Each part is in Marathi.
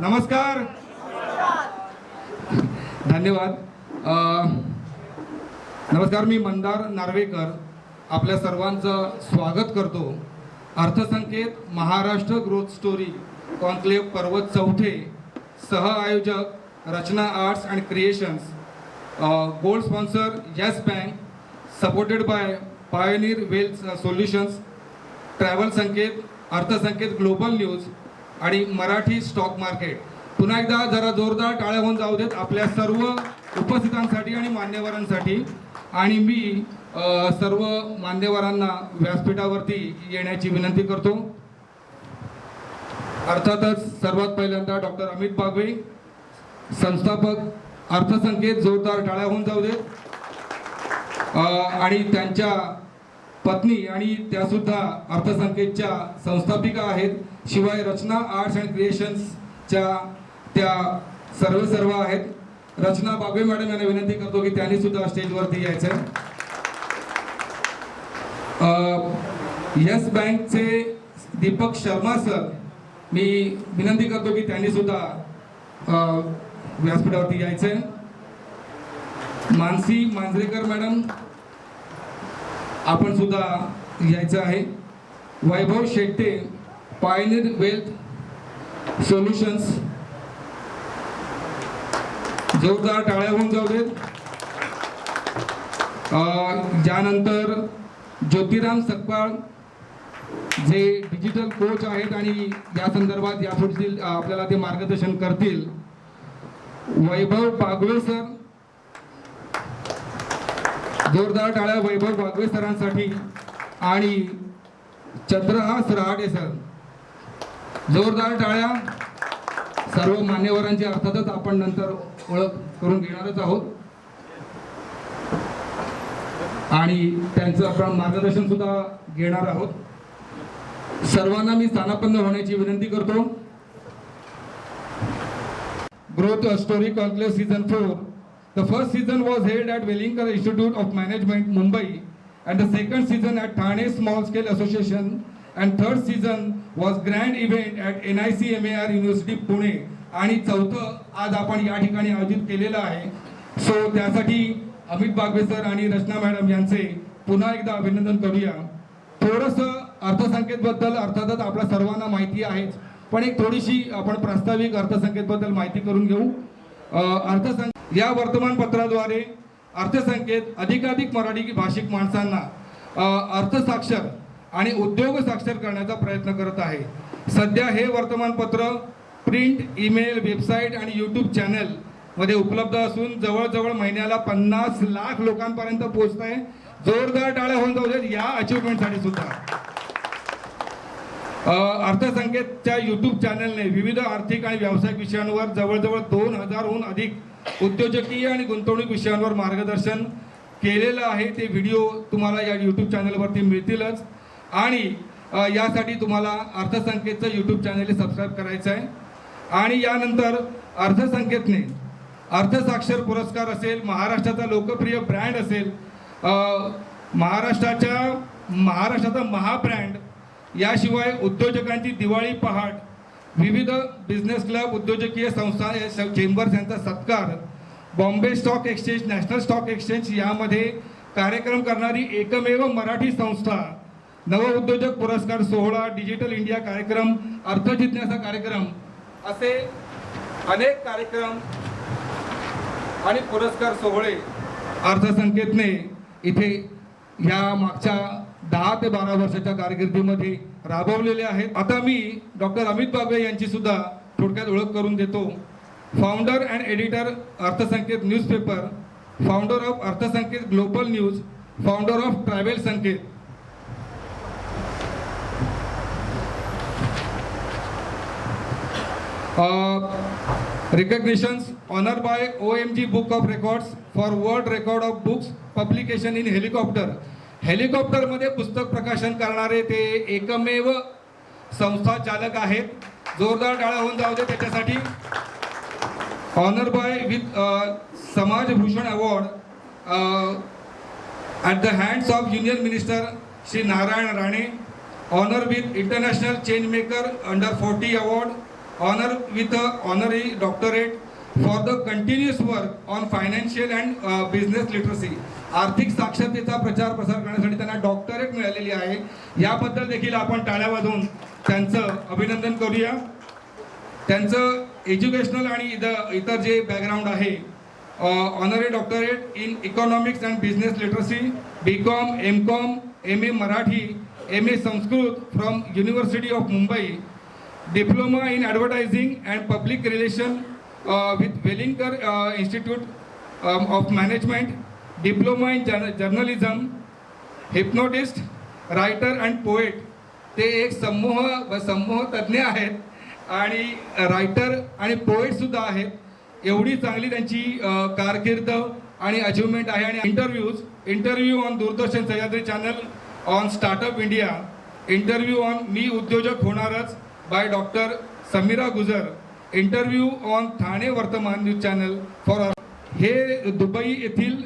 नमस्कार. धन्यवाद. नमस्कार मी मंदार नार्वेकर. आपल्या सर्वांचं स्वागत करतो. Arthasanket Maharashtra growth story conclave पर्वत चौथे सह आयोजक Rachana Arts and Creations. Gold sponsor Yes Bank supported by Pioneer Wealth Solutions travel Sanket Arthasanket global news आणि मराठी स्टॉक मार्केट पुन्हा एकदा जरा जोरदार टाळ्या होऊन जाऊ देत आपल्या सर्व उपस्थितांसाठी आणि मान्यवरांसाठी. आणि मी सर्व मान्यवरांना व्यासपीठावरती येण्याची विनंती करतो. अर्थातच सर्वात पहिल्यांदा डॉक्टर अमित बागवे संस्थापक अर्थसंकेत जोरदार टाळ्या होऊन जाऊ देत. आणि त्यांच्या पत्नी आणि त्यासुद्धा अर्थसंकेतच्या संस्थापिका आहेत. शिवाय रचना आर्ट्स अँड क्रिएशन्सच्या त्या सर्व सर्व आहेत. रचना बाबे मॅडम यांना विनंती करतो की त्यांनी सुद्धा स्टेजवरती यायचं येस बँकचे दीपक शर्मा सर मी विनंती करतो की त्यांनी सुद्धा व्यासपीठावरती यायचंय. मानसी मांजरेकर मॅडम आपण सुद्धा यायचं आहे. Vaibhav Shette Pioneer Wealth Solutions. जोरदार टाळ्या होऊन जाऊ देत. ज्यानंतर ज्योतिराम सकपाळ जे डिजिटल कोच आहेत आणि या संदर्भात यापुढील आपल्याला ते मार्गदर्शन करतील. वैभव बागवे सर. जोरदार टाळ्या वैभव बागवे सरांसाठी. आणि चंद्रहास रहाटे सर. जोरदार टाळ्या. सर्व मान्यवरांची अर्थातच आपण नंतर ओळख करून घेणारच आहोत. आणि त्यांचं आपण मार्गदर्शन सुद्धा घेणार आहोत. सर्वांना मी स्थानापन्न होण्याची विनंती करतो. Growth story conclave season four at Welingkar institute of management Mumbai and the second season at Thane small scale association and third season was grand event at N I C M A R university Pune आणि चौथं आज आपण या ठिकाणी आयोजित केलेलं आहे. सो त्यासाठी अमित बागवे सर आणि रचना मॅडम यांचे पुन्हा एकदा अभिनंदन करूया. थोडंसं अर्थसंकेतबद्दल अर्थातच आपल्या सर्वांना माहिती आहेच पण एक थोडीशी आपण प्रास्ताविक अर्थसंकेतबद्दल माहिती करून घेऊ. अर्थसंक या वर्तमानपत्राद्वारे अर्थसंकेत अधिकाधिक मराठी भाषिक माणसांना अर्थसाक्षर आणि उद्योग साक्षर करण्याचा प्रयत्न करत आहे. सध्या हे वर्तमानपत्र प्रिंट ईमेल वेबसाईट आणि यूट्यूब चॅनलमध्ये उपलब्ध असून जवळजवळ महिन्याला पन्नास लाख लोकांपर्यंत पोहोचत आहे. जोरदार टाळ्या होऊन जाऊ देत या अचिव्हमेंटसाठी सुद्धा. अर्थसंकेतच्या यूट्यूब चॅनलने विविध आर्थिक आणि व्यावसायिक विषयांवर जवळजवळ दोन हजारहून अधिक उद्योजकीय आणि गुंतवणूक विषयांवर मार्गदर्शन केलेलं आहे. ते व्हिडिओ तुम्हाला या यूट्यूब चॅनलवरती मिळतीलच. आणि यासाठी तुम्हाला अर्थसंकेतचं यूट्यूब चॅनल सबस्क्राईब करायचं आहे. आणि यानंतर अर्थसंकेतने अर्थसाक्षर पुरस्कार असेल महाराष्ट्राचा लोकप्रिय ब्रँड असेल महाराष्ट्राच्या महाराष्ट्राचा महाब्रँड याशिवाय उद्योजकांची दिवाळी पहाट विविध बिझनेस क्लब उद्योजकीय संस्था या चेंबर्स यांचा सत्कार Bombay stock exchange national stock exchange यामध्ये कार्यक्रम करणारी एकमेव मराठी संस्था नवउद्योजक पुरस्कार सोहळा डिजिटल इंडिया कार्यक्रम अर्थ जिज्ञासा कार्यक्रम असे अनेक कार्यक्रम आणि पुरस्कार सोहळे अर्थसंकेतने इथे या मागच्या दहा ते बारा वर्षाच्या कारकिर्दीमध्ये राबवलेले आहेत. आता मी डॉक्टर अमित बागवे यांची सुद्धा थोडक्यात ओळख करून देतो. Founder and editor Arthasanket newspaper founder of Arthasanket global news founder of travel Sanket. Recognitions honour by O M G book of Records for world record of books publication in helicopter हेलिकॉप्टरमध्ये पुस्तक प्रकाशन करणारे ते एकमेव संस्था चालक आहेत जोरदार डाळा होऊन जाऊ दे त्याच्यासाठी honour by with Samajbhushan award at the hands of union minister Shri Narayan Rane honour with international change maker under forty award honor with a honorary doctorate for the continuous work on financial and business literacy आर्थिक साक्षरतेचा प्रचार प्रसार करण्यासाठी त्यांना डॉक्टरेट मिळालेली आहे. याबद्दल देखील आपण टाळ्या वाजवून त्यांचं अभिनंदन करूया. त्यांचं एज्युकेशनल आणि इतर इतर जे बॅकग्राऊंड आहे honorary doctorate in economics and business literacy B Com M Com M A Marathi M A Sanskrit from university of Mumbai diploma in advertising and public relation with Welingkar institute of management diploma in journ journalism hypnotist writer and poet ते एक समूह समूह तज्ज्ञ आहेत आणि रायटर आणि पोएटसुद्धा आहेत. एवढी चांगली त्यांची कारकीर्द आणि अचिव्हमेंट आहे. आणि interviews interview on Doordarshan Sahyadri channel on startup India interview on मी उद्योजक होणारच. By doctor Sameera Gujar interview on Thane Vartaman news channel for हे दुबई येथील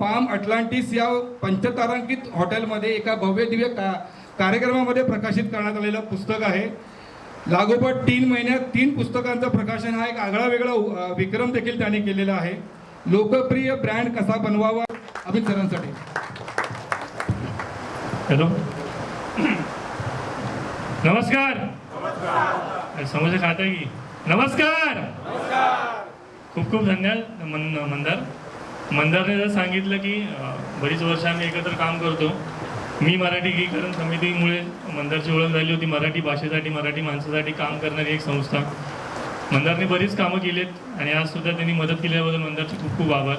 पाम अटलांटिस या पंचतारांकित हॉटेलमध्ये एका भव्य दिव्य का कार्यक्रमामध्ये प्रकाशित करण्यात आलेलं पुस्तक आहे. लागोपाठ तीन महिन्यात तीन पुस्तकांचं प्रकाशन हा एक आगळा वेगळा विक्रम देखील त्याने केलेला आहे. लोकप्रिय ब्रँड कसा बनवावा? अमित सरांसाठी. हॅलो. नमस्कार. समोसे खाता की नमस्कार! खूप खूप धन्यवाद मन मंदार. मंदारने जर सांगितलं की बरीच वर्ष आम्ही एकत्र काम करतो. मी मराठी गीकरण समितीमुळे मंदारची ओळख झाली होती. मराठी भाषेसाठी मराठी माणसासाठी काम करणारी एक संस्था. मंदारने बरीच कामं केलीत आणि आज सुद्धा त्यांनी मदत केल्याबद्दल मंदारचे खूप खूप आभार.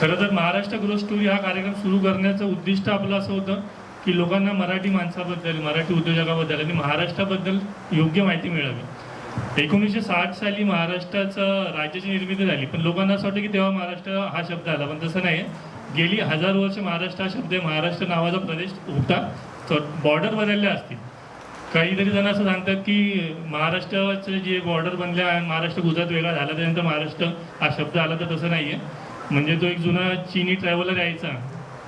खरं तर महाराष्ट्र ग्रोथ स्टोरी हा कार्यक्रम सुरू करण्याचं उद्दिष्ट आपलं असं होतं की लोकांना मराठी माणसाबद्दल मराठी उद्योजकाबद्दल आणि महाराष्ट्राबद्दल योग्य माहिती मिळावी. एकोणीसशे साठ साली महाराष्ट्राचं राज्याची निर्मिती झाली पण लोकांना असं वाटतं की तेव्हा महाराष्ट्र हा शब्द आला पण तसं नाही. गेली हजार वर्ष महाराष्ट्र हा शब्द आहे महाराष्ट्र नावाचा प्रदेश होता बॉर्डर बदलल्या असतील. काहीतरी जण असं सांगतात की महाराष्ट्राचं जे बॉर्डर बनले महाराष्ट्र गुजरात वेगळा झाला त्यानंतर महाराष्ट्र हा शब्द आला तर तसं नाही आहे म्हणजे तो एक जुना चिनी ट्रॅव्हलर यायचा.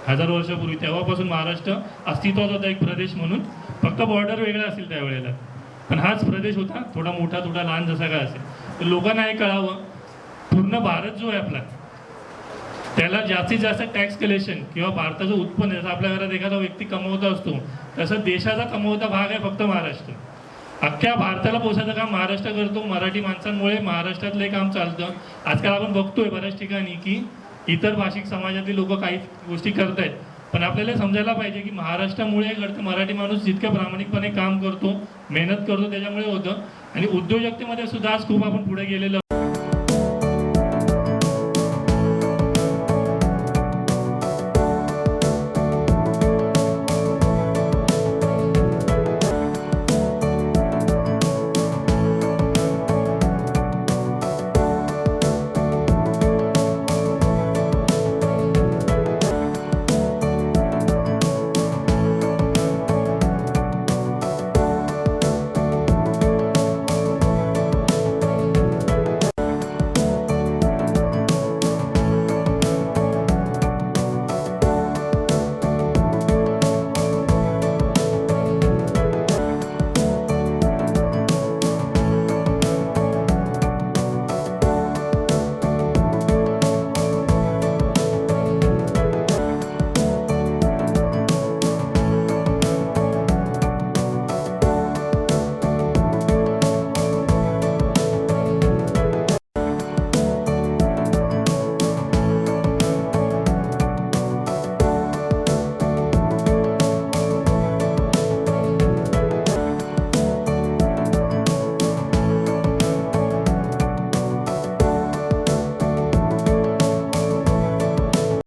हजार वर्षापूर्वी तेव्हापासून महाराष्ट्र अस्तित्वात होता एक प्रदेश म्हणून. फक्त बॉर्डर वेगळा असेल त्यावेळेला. पण हाच प्रदेश होता थोडा मोठा थोडा लहान जसा काय असेल. तर लोकांना हे कळावं पूर्ण भारत जो आहे आपला त्याला जास्तीत जास्त टॅक्स कलेक्शन किंवा भारताचं उत्पन्न जसं आपल्या घरात एखादा व्यक्ती कमवता असतो तसं देशाचा कमवता भाग आहे फक्त महाराष्ट्र. अख्ख्या भारताला पोचायचं काम महाराष्ट्र करतो मराठी माणसांमुळे महाराष्ट्रातलं हे काम चालतं. आजकाल आपण बघतोय बऱ्याच ठिकाणी की इतर भाषिक समाजातील लोक काही गोष्टी करत आहेत. पण आपल्याला समजायला पाहिजे की महाराष्ट्रामुळे घडतं मराठी माणूस जितक्या प्रामाणिकपणे काम करतो मेहनत करतो त्याच्यामुळे होतं. आणि उद्योजकतेमध्ये सुद्धा आज खूप आपण पुढे गेलेलो